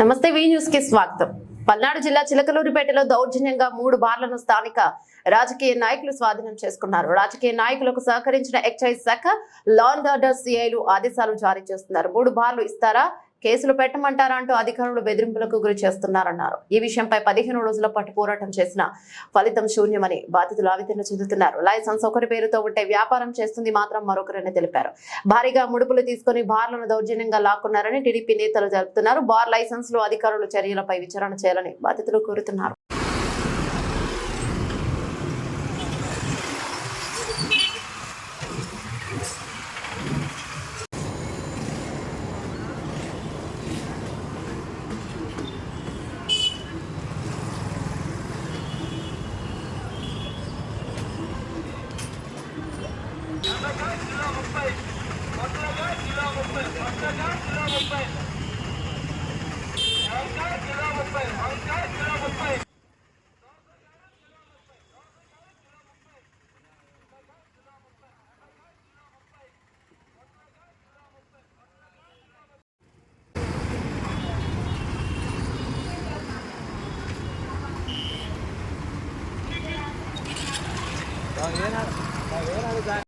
నమస్తే వి న్యూస్కి స్వాగతం. పల్నాడు జిల్లా చిలకలూరిపేటలో దౌర్జన్యంగా మూడు బార్లను స్థానిక రాజకీయ నాయకులు స్వాధీనం చేసుకున్నారు. రాజకీయ నాయకులకు సహకరించిన ఎక్సైజ్ శాఖ లా అండ్ ఆర్డర్ సిఐలు ఆదేశాలు జారీ చేస్తున్నారు. మూడు బార్లు ఇస్తారా? కేసులు పెట్టమంటారా అంటూ అధికారులు బెదిరింపులకు గురి చేస్తున్నారన్నారు. ఈ విషయంపై పదిహేను రోజుల పాటు పోరాటం చేసిన ఫలితం శూన్యమని బాధితులు ఆవేదన చెందుతున్నారు. లైసెన్స్ ఒకరి పేరుతో ఉంటే వ్యాపారం చేస్తుంది మాత్రం మరొకరని తెలిపారు. భారీగా ముడుపులు తీసుకుని బార్లను దౌర్జన్యంగా లాక్కున్నారని టీడీపీ నేతలు జరుపుతున్నారు బార్ లైసెన్స్లో అధికారులు చర్యలపై విచారణ చేయాలని బాధితులు కోరుతున్నారు. Está bien, está bien,